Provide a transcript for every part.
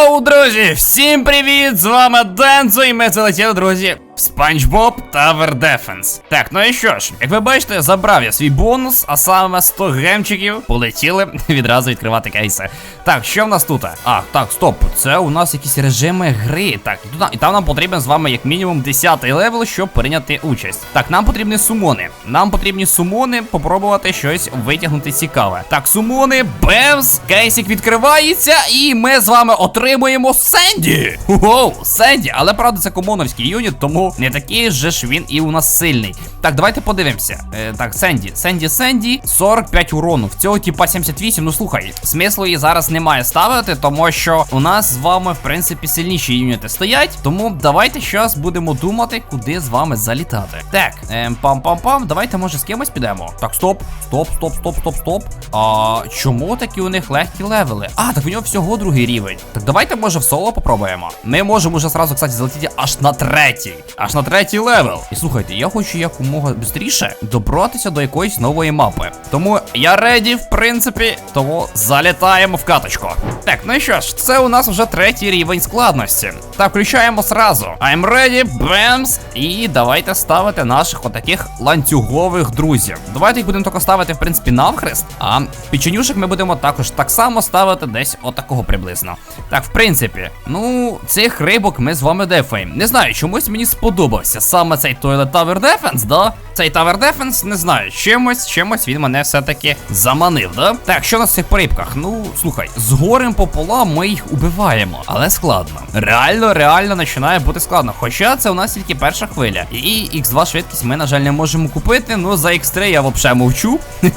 Йоу, друзі! Всім привіт! З вами Дензо, і ми залетіли, друзі, Спанч Боб Tower Defense. Так, ну і що ж, як ви бачите, забрав я свій бонус, а саме 100 гемчиків полетіли відразу відкривати кейси. Так, що в нас тут? А, так, стоп, це у нас якісь режими гри. Так, і, там нам потрібен з вами як мінімум 10 левел, щоб прийняти участь. Так, нам потрібні сумони. Нам потрібні сумони, попробувати щось витягнути цікаве. Так, сумони, бевс, кейсик відкривається, і ми з вами отримуємо Сенді. Воу, Сенді, але правда це комоновський юніт, тому не такий же ж він і у нас сильний. Так, давайте подивимося. Е, так, Сенді, Сенді, Сенді, 45 урону. В цього типа 78. Ну слухай, смислу її зараз немає ставити, тому що у нас з вами, в принципі, сильніші юніти стоять. Тому давайте зараз будемо думати, куди з вами залітати. Так, ем, пам-пам-пам, давайте може з кимось підемо. Так, стоп, стоп, стоп, стоп, стоп, стоп. А чому такі у них легкі левели? А, так у нього всього другий рівень. Так давайте може в соло попробуємо. Ми можемо вже зразу, кстати, залетіти аж на третій. Аж на третій левел. І слухайте, я хочу якомога швидше добратися до якоїсь нової мапи. Тому я реді, в принципі, тому залітаємо в каточку. Так, ну і що ж, це у нас вже третій рівень складності. Так, включаємо сразу. I'm ready, бемс. І давайте ставити наших отаких ланцюгових друзів. Давайте їх будемо тільки ставити, в принципі, навхрест. А печенюшек ми будемо також так само ставити десь отакого приблизно. Так, в принципі, ну, цих рибок ми з вами дефаємо. Не знаю, чомусь мені сподобався саме цей Toilet Tower Defense, да? Цей Tower Defense, не знаю, чимось, чимось він мене все-таки заманив, да? Так, що на цих рибках? Ну, слухай, з горем пополам ми їх убиваємо, але складно. Реально, реально починає бути складно. Хоча це у нас тільки перша хвиля. І X2 швидкість ми, на жаль, не можемо купити. Ну, за X3 я взагалі мовчу.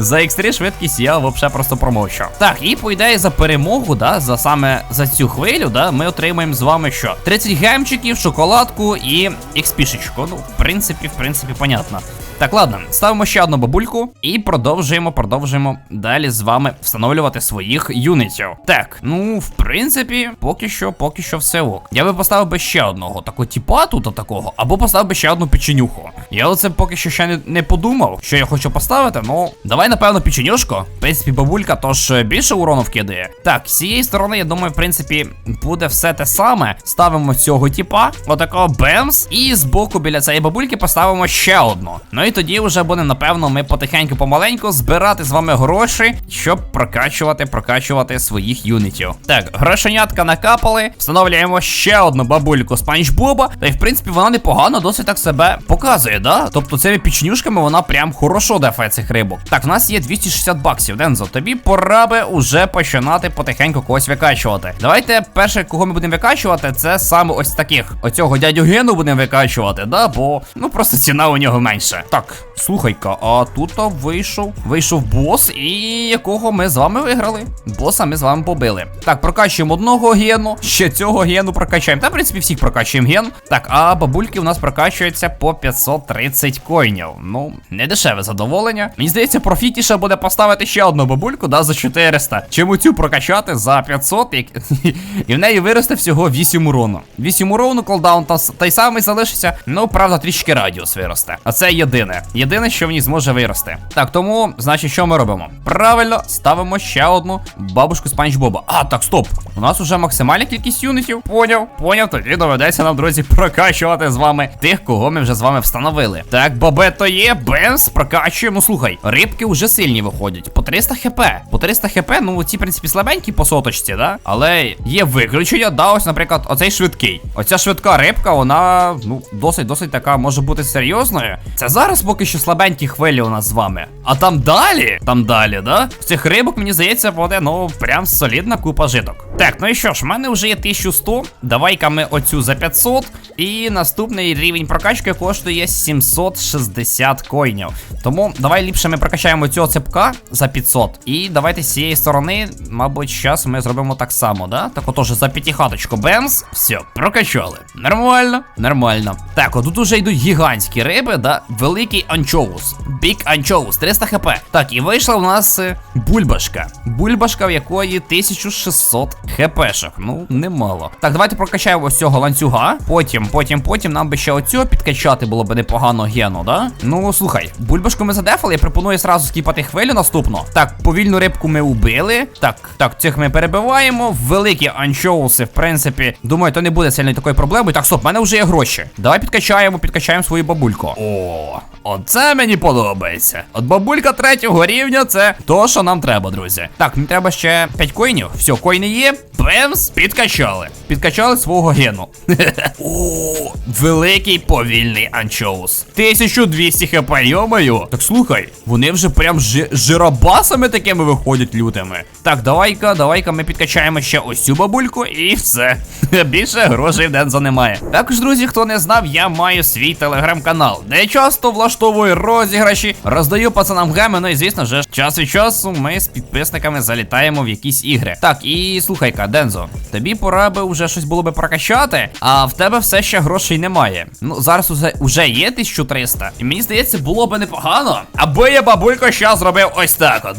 За X3 швидкість я взагалі просто промовчу. Так, і по ідеї за перемогу, да, за саме за цю хвилю, да, ми отримаємо з вами що? 30 гемчиків, шоколадку і XP-шечку. Ну, в принципі, в принципі, понятно. Так, ладно, ставимо ще одну бабульку і продовжуємо, продовжуємо далі з вами встановлювати своїх юнітів. Так, ну, в принципі, поки що, поки що все ок. Я би поставив би ще одного такого типа тут такого, або поставив би ще одну печенюху. Я оце поки що ще не, не подумав, що я хочу поставити, ну, давай, напевно, печенюшку. В принципі, бабулька тож більше урону вкидає. Так, з цієї сторони, я думаю, в принципі, буде все те саме. Ставимо цього типа, отакого бемс, і збоку біля цієї бабульки поставимо ще одну. Ну і тоді вже буде, напевно, ми потихеньку помаленьку збирати з вами гроші, щоб прокачувати, прокачувати своїх юнітів. Так, грошенятка накапали. Встановлюємо ще одну бабульку Спанч Боба. Та й в принципі вона непогано досить так себе показує, да? Тобто цими пічнюшками вона прям хорошо дефає цих рибок. Так, в нас є 260 баксів. Дензо, тобі пора би уже починати потихеньку когось викачувати. Давайте перше, кого ми будемо викачувати, це саме ось таких. Оцього дядю Гену будемо викачувати, да? Бо ну просто ціна у нього менша. Так, слухай-ка, а тут вийшов. Вийшов бос, і якого ми з вами виграли. Боса ми з вами побили. Так, прокачуємо одного гену. Ще цього гену прокачаємо. Та, в принципі, всіх прокачуємо ген. Так, а бабульки у нас прокачуються по 530 коїнів. Ну, не дешеве задоволення. Мені здається, профітніше буде поставити ще одну бабульку, да, за 400. Чому цю прокачати за 500, як... і в неї виросте всього 8 урону. 8 урону, колдаун та, та й самий залишиться. Ну, правда, трішки радіус виросте. А це єдине. Єдине, що в ній зможе вирости. Так, тому, значить, що ми робимо? Правильно, ставимо ще одну бабушку Спанч Боба. А, так, стоп. У нас уже максимальна кількість юнітів. Поняв, поняв, тоді доведеться нам, друзі, прокачувати з вами тих, кого ми вже з вами встановили. Так, бабето є, бенс, прокачуємо. Слухай, рибки вже сильні виходять. По 300 хп. По 300 хп, ну ці, в принципі, слабенькі по соточці, да? Але є виключення, да, ось, наприклад, оцей швидкий. Оця швидка рибка, вона, ну, досить-досить така може бути серйозною. Це зараз поки що слабенькі хвилі у нас з вами. А там далі, там далі, да? З цих рибок, мені здається, буде, ну, прям солідна купа житок. Так, ну і що ж, в мене вже є 1100. Давай-ка ми оцю за 500. І наступний рівень прокачки коштує 760 коїнів. Тому давай ліпше ми прокачаємо цього цепка за 500. І давайте з цієї сторони, мабуть, зараз ми зробимо так само, да? Так отож за п'ятихаточку бемс. Все, прокачали. Нормально, нормально. Так, отут уже йдуть гігантські риби, да? Великі великий анчоус. Big анчоус, 300 хп. Так, і вийшла у нас е, бульбашка. Бульбашка, в якої 1600 хпшок. Ну, немало. Так, давайте прокачаємо ось цього ланцюга. Потім, потім, потім нам би ще оцього підкачати було б непогано гену, да? Ну, слухай, бульбашку ми задефали, я пропоную сразу скіпати хвилю наступну. Так, повільну рибку ми убили. Так, так, цих ми перебиваємо. Великі анчоуси, в принципі, думаю, то не буде сильно такої проблеми. Так, стоп, в мене вже є гроші. Давай підкачаємо, підкачаємо свою бабульку. О, оце мені подобається. От бабулька третього рівня це то, що нам треба, друзі. Так, мені треба ще 5 коїнів. Все, коїни є. Бемс, підкачали. Підкачали свого гену. О, великий повільний анчоус. 1200 хп, йомаю. Так слухай, вони вже прям жи- жиробасами такими виходять лютими. Так, давай-ка, давай-ка ми підкачаємо ще ось цю бабульку і все. Більше грошей в Дензо немає. Також, друзі, хто не знав, я маю свій телеграм-канал, де часто влаштовую розіграші, роздаю пацанам геми, ну і звісно ж, час від часу ми з підписниками залітаємо в якісь ігри. Так, і слухай-ка, Дензо, тобі пора би вже щось було би прокачати, а в тебе все ще грошей немає. Ну, зараз уже, уже є 1300, і мені здається, було би непогано, аби я бабулько щас зробив ось так от.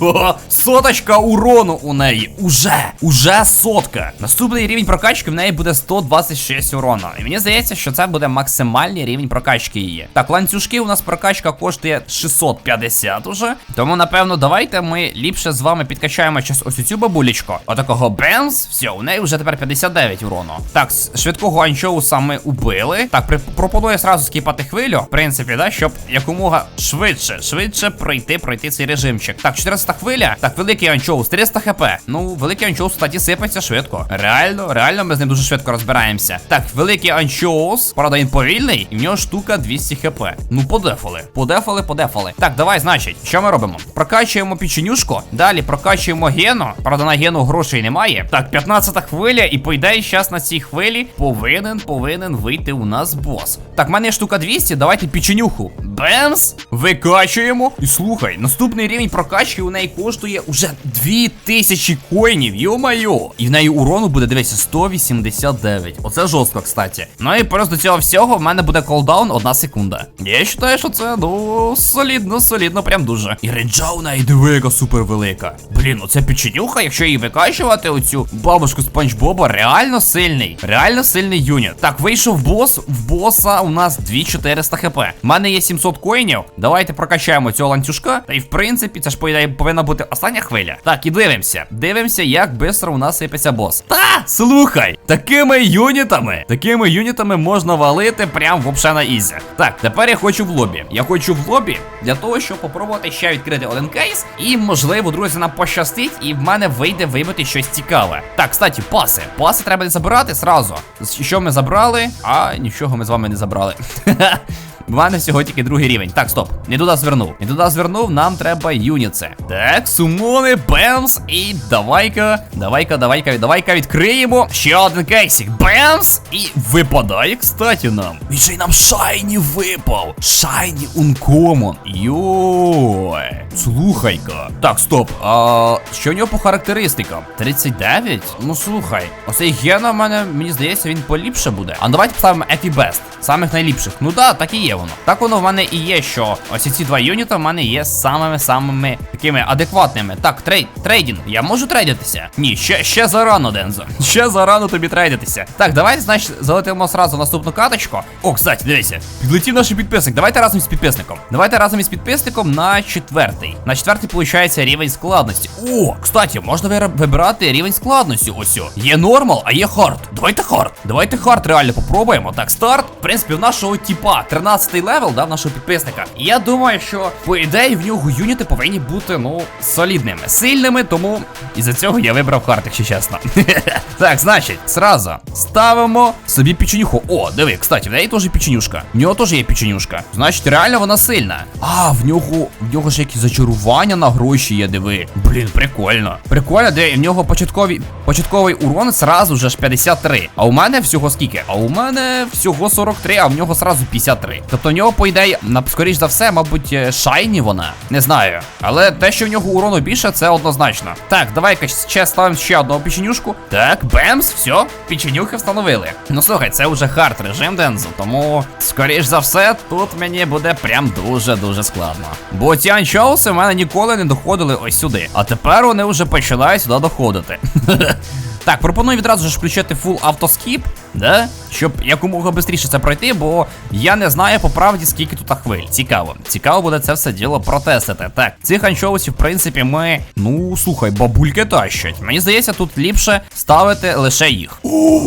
О, соточка урону у неї. Уже, уже сотка. Наступний рівень прокачки в неї буде 126 урона. І мені здається, що це буде максимальний рівень прокачки її. Так, ланцюжки у нас прокачка коштує 650 уже. Тому, напевно, давайте ми ліпше з вами підкачаємо щас ось цю бабулечку. Отакого бенз. Все, у неї вже тепер 59 урону. Так, швидкого анчоуса ми убили. Так, пропоную сразу скіпати хвилю. В принципі, да, щоб якомога швидше, швидше пройти, пройти цей режимчик. Так, 400 хвиля. Так, великий анчоус, 300 хп. Ну, великий анчоус, кстати, сипеться швидко. Реально, реально, ми з ним дуже швидко розбираємося. Так, великий анчоус, правда, він повільний, і в нього штука 200 хп. Ну, подефали. Подефали, подефали. Так, давай, значить, що ми робимо? Прокачуємо печенюшку, далі прокачуємо гену. Правда, на гену грошей немає. Так, 15-та хвиля, і по ідеї, зараз на цій хвилі повинен, повинен вийти у нас бос. Так, в мене штука 200, давайте печенюху. Бемс! Викачуємо. І слухай, наступний рівень прокачки у неї коштує уже 2000 коїнів, йо-майо. І в неї урону буде, дивися, 189. Оце жорстко, кстати. Ну і плюс до цього всього в мене буде колдаун одна секунда. Я вважаю, що це, ну, солідно, солідно, прям дуже. І реджа у неї диви, яка супер велика. Блін, оце печенюха, якщо її викачувати, оцю бабушку Спанч Боба, реально сильний. Реально сильний юніт. Так, вийшов бос. В боса у нас 2400 хп. У мене є 700 коїнів. Давайте прокачаємо цього ланцюжка. Та й в принципі, це ж повинна бути остання хвиля. Так, і дивимося. Дивимося, як бистро у нас сипеться бос. Та, слухай, такими юнітами, такими юнітами можна валити прям вообще на ізі. Так, тепер я хочу в лобі. Я хочу в лобі для того, щоб попробувати ще відкрити один кейс. І, можливо, друзі, нам пощастить, і в мене вийде вибити щось цікаве. Так, кстати, паси. Паси треба не забирати сразу. Що ми забрали? А нічого ми з вами не забрали. У мене всього тільки другий рівень. Так, стоп. Не туди звернув. Не туди звернув, нам треба юніце. Так, сумони, бемс. І давай-ка, давай-ка, давай-ка, давай-ка відкриємо. Ще один кейсик. Бемс! І випадає, кстати, нам. Він ще й нам шайні випав. Шайні ункомон. Йой. Слухай-ка. Так, стоп. А що в нього по характеристикам? 39? Ну слухай. Оцей гена в мене, мені здається, він поліпше буде. А ну, давайте поставимо Епібест. Самих найліпших. Ну да, так і є воно. Так воно в мене і є, що ось ці два юніта в мене є самими-самими такими адекватними. Так, трейд, трейдінг. Я можу трейдитися? Ні, ще, ще зарано, Дензо. Ще зарано тобі трейдитися. Так, давайте, значить, залетимо сразу наступну каточку. О, кстати, дивіться. Підлетів наш підписник. Давайте разом з підписником. Давайте разом із підписником на четвертий. На четвертий, виходить, рівень складності. О, кстати, можна вибирати рівень складності. Ось. Є нормал, а є хард. Давайте хард. Давайте хард реально попробуємо. Так, старт. В принципі, в нашого типа 13 левел, да, в нашого підписника. І я думаю, що по ідеї в нього юніти повинні бути, ну, солідними, сильними, тому із-за цього я вибрав хард, якщо чесно. так, значить, сразу ставимо собі печенюху. О, диви, кстати, в неї теж печенюшка. В нього теж є печенюшка. Значить, реально вона сильна. А, в нього, в нього ж якісь зачарування на гроші є, диви. Блін, прикольно. Прикольно, диви, в нього початковий, початковий урон сразу же ж 53. А у мене всього скільки? А у мене всього 43, а в нього сразу 53. Тобто в нього, по ідеї, скоріш за все, мабуть, е, шайні вона. Не знаю. Але те, що в нього урону більше, це однозначно. Так, давай-ка ще ставимо ще одного печенюшку. Так, бемс, все, печенюхи встановили. Ну слухай, це вже хард режим Дензу, тому, скоріш за все, тут мені буде прям дуже-дуже складно. Бо ці анчоуси в мене ніколи не доходили ось сюди. А тепер вони вже починають сюди доходити. Так, пропоную відразу ж включити фул автоскіп, да? Щоб якомога швидше це пройти, бо я не знаю по правді, скільки тут хвиль. Цікаво. Цікаво буде це все діло протестити. Так, цих анчоусів, в принципі, ми. Ну, слухай, бабульки тащать. Мені здається, тут ліпше ставити лише їх. О,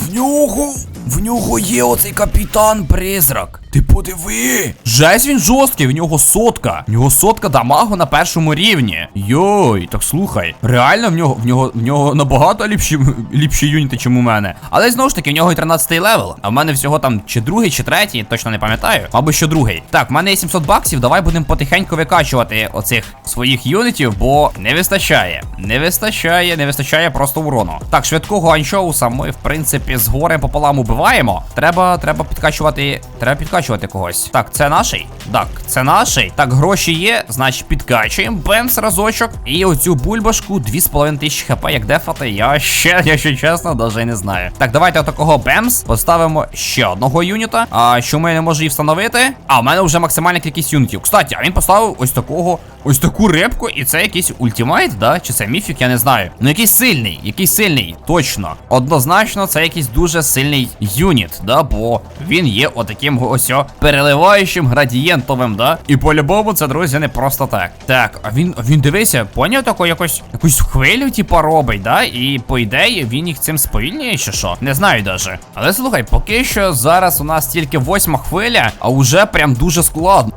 в нього. В нього є оцей капітан призрак. Ти подиви. Жесть він жорсткий, в нього сотка. В нього сотка дамагу на першому рівні. Йой, так слухай. Реально в нього в нього в нього набагато ліпші ліпші юніти, чим у мене. Але знову ж таки, в нього і 13 левел. А в мене всього там чи другий, чи третій, точно не пам'ятаю. Мабуть, що другий. Так, в мене є 700 баксів. Давай будемо потихеньку викачувати оцих своїх юнітів, бо не вистачає. Не вистачає, не вистачає просто урону. Так, швидкого анчоуса ми, в принципі, з горем пополам убиваємо. Треба, треба підкачувати. Треба підкачувати когось. Так, це наший? Так, це наший. Так, гроші є, значить підкачуємо. Бемс разочок. І оцю бульбашку 2,5 тисячі хп, як дефати. Я ще, якщо чесно, навіть не знаю. Так, давайте отакого бемс поставимо ще одного юніта. А що ми не може її встановити? А, в мене вже максимальна кількість юнітів. Кстати, а він поставив ось такого, ось таку репку, і це якийсь ультимайт, да? Чи це міфік, я не знаю. Ну якийсь сильний, якийсь сильний, точно. Однозначно, це якийсь дуже сильний юніт, да, бо він є отаким ось переливаючим градієнтовим, да? І по-любому це, друзі, не просто так. Так, а він, він дивися, поняв таку якось якусь хвилю, типа, робить, да? І по ідеї він їх цим сповільнює, чи що? Не знаю даже. Але слухай, поки що зараз у нас тільки восьма хвиля, а уже прям дуже складно.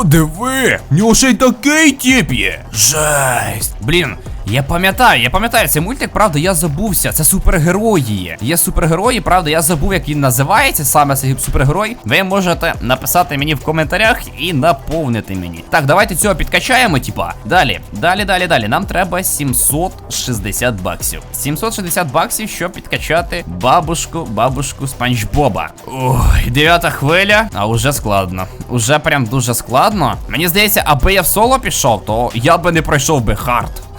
О, диви! В нього ще й такий тіп є. Жесть. Блін. Я пам'ятаю, я пам'ятаю, цей мультик, правда, я забувся. Це супергерої є. Супергерої, правда, я забув, як він називається, саме цей супергерой. Ви можете написати мені в коментарях і наповнити мені. Так, давайте цього підкачаємо, типа. Далі, далі, далі, далі. Нам треба 760 баксів. 760 баксів, щоб підкачати бабушку, бабушку Спанч Боба. Ой, дев'ята хвиля, а уже складно. Уже прям дуже складно. Мені здається, аби я в соло пішов, то я би не пройшов би хард.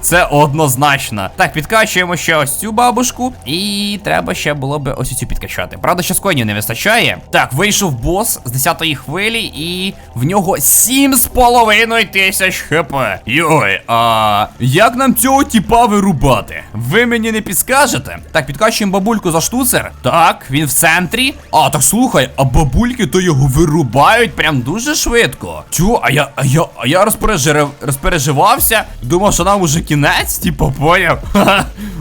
Це однозначно. Так, підкачуємо ще ось цю бабушку. І треба ще було би ось цю підкачати. Правда, ще коїнів не вистачає. Так, вийшов бос з 10-ї хвилі, і в нього 7,5 тисяч хп. Йой, а як нам цього тіпа вирубати? Ви мені не підскажете? Так, підкачуємо бабульку за штуцер. Так, він в центрі. А, так слухай, а бабульки то його вирубають прям дуже швидко. Чу, а я, а я, а я розпережив, розпереживався. Думав, що нам уже кінець, типу, поняв.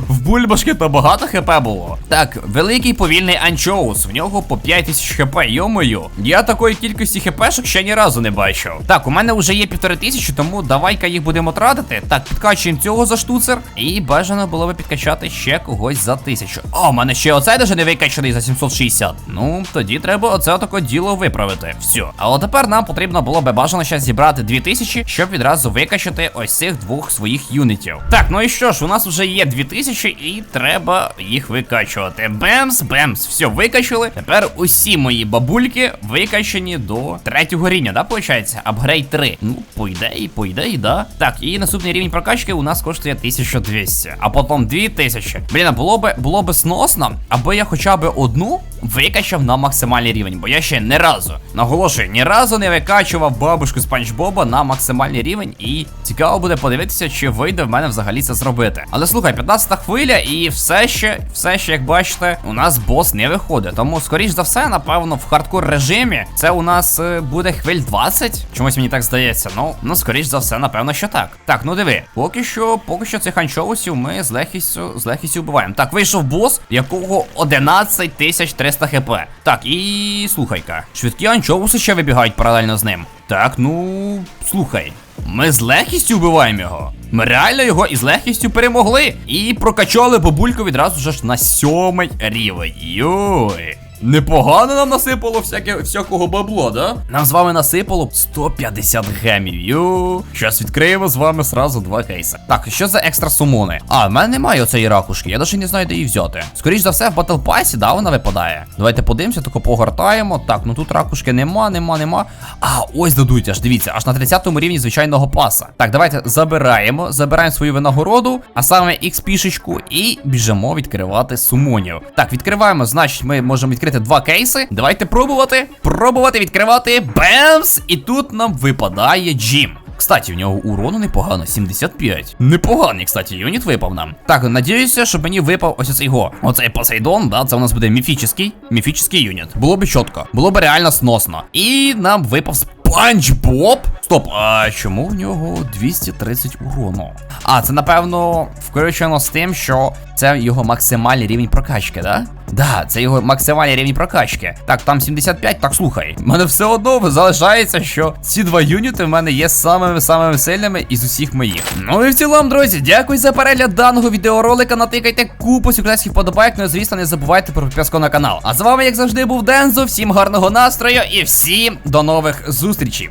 В бульбашки то багато хп було. Так, великий повільний анчоус. В нього по 5000 хп, йомою. Я такої кількості хпшок ще ні разу не бачив. Так, у мене вже є півтори тисячі, тому давай-ка їх будемо тратити. Так, підкачуємо цього за штуцер. І бажано було би підкачати ще когось за тисячу. О, у мене ще оцей даже не викачаний за 760. Ну, тоді треба оце отаке діло виправити. Все. Але тепер нам потрібно було би бажано ще зібрати 2000, щоб відразу викачати ось цих двох своїх юнітів. Так, ну і що ж, у нас вже є 2000 і треба їх викачувати. Бемс, бемс, все, викачали. Тепер усі мої бабульки викачані до третього рівня, да, виходить? Апгрейд 3. Ну, по ідеї, по ідеї, да. Так, і наступний рівень прокачки у нас коштує 1200, а потім 2000. Блін, було би було би сносно, аби я хоча б одну викачав на максимальний рівень, бо я ще не разу наголошую, ні разу не викачував бабушку Спанч Боба на максимальний рівень, і цікаво буде подивитися, чи вийде в мене взагалі це зробити. Але слухай, 15 хвиля, і все ще, все ще, як бачите, у нас бос не виходить. Тому, скоріш за все, напевно, в хардкор режимі це у нас е, буде хвиль 20. Чомусь мені так здається. Ну, ну, скоріш за все, напевно, що так. Так, ну диви, поки що, поки що цих анчоусів ми з легкістю, з легкістю вбиваємо. Так, вийшов бос, якого 11 300 хп. Так, і слухай-ка, швидкі анчоуси ще вибігають паралельно з ним. Так, ну слухай. Ми з легкістю вбиваємо його. Ми реально його із легкістю перемогли. І прокачали бабульку відразу ж на сьомий рівень. Йой. Непогано нам насипало всяке, всякого бабло, да? Нам з вами насипало 150 гемів. Ю. Щас відкриємо з вами сразу два кейси. Так, що за екстра сумони? А, в мене немає оцеї ракушки, я навіть не знаю, де її взяти. Скоріш за все, в Battle Pass, да, вона випадає. Давайте подивимося, тако погортаємо. Так, ну тут ракушки нема, нема, нема. А, ось дадуть аж, дивіться, аж на 30 рівні звичайного паса. Так, давайте забираємо, забираємо свою винагороду, а саме XP-шечку, і біжимо відкривати сумонів. Так, відкриваємо, значить, ми можемо відкрити два кейси. Давайте пробувати. Пробувати відкривати. Бемс! І тут нам випадає Джим. Кстати, у нього урону непогано, 75. Непоганий, кстати, юніт випав нам. Так, надіюся, що мені випав ось оцей го. Оцей Посейдон, да, це у нас буде міфічний, міфічний юніт. Було б чітко, було б реально сносно. І нам випав Спанч Боб. Стоп, а чому в нього 230 урону? А, це напевно включено з тим, що це його максимальний рівень прокачки, да? Да, це його максимальний рівень прокачки. Так, там 75, так слухай. В мене все одно залишається, що ці два юніти в мене є самими самими сильними із усіх моїх. Ну і в цілому, друзі, дякую за перегляд даного відеоролика. Натикайте купу сюкресів подобайк, ну і звісно, не забувайте про підписку на канал. А з вами, як завжди, був Дензо. Всім гарного настрою і всім до нових зустрічей зустрічі!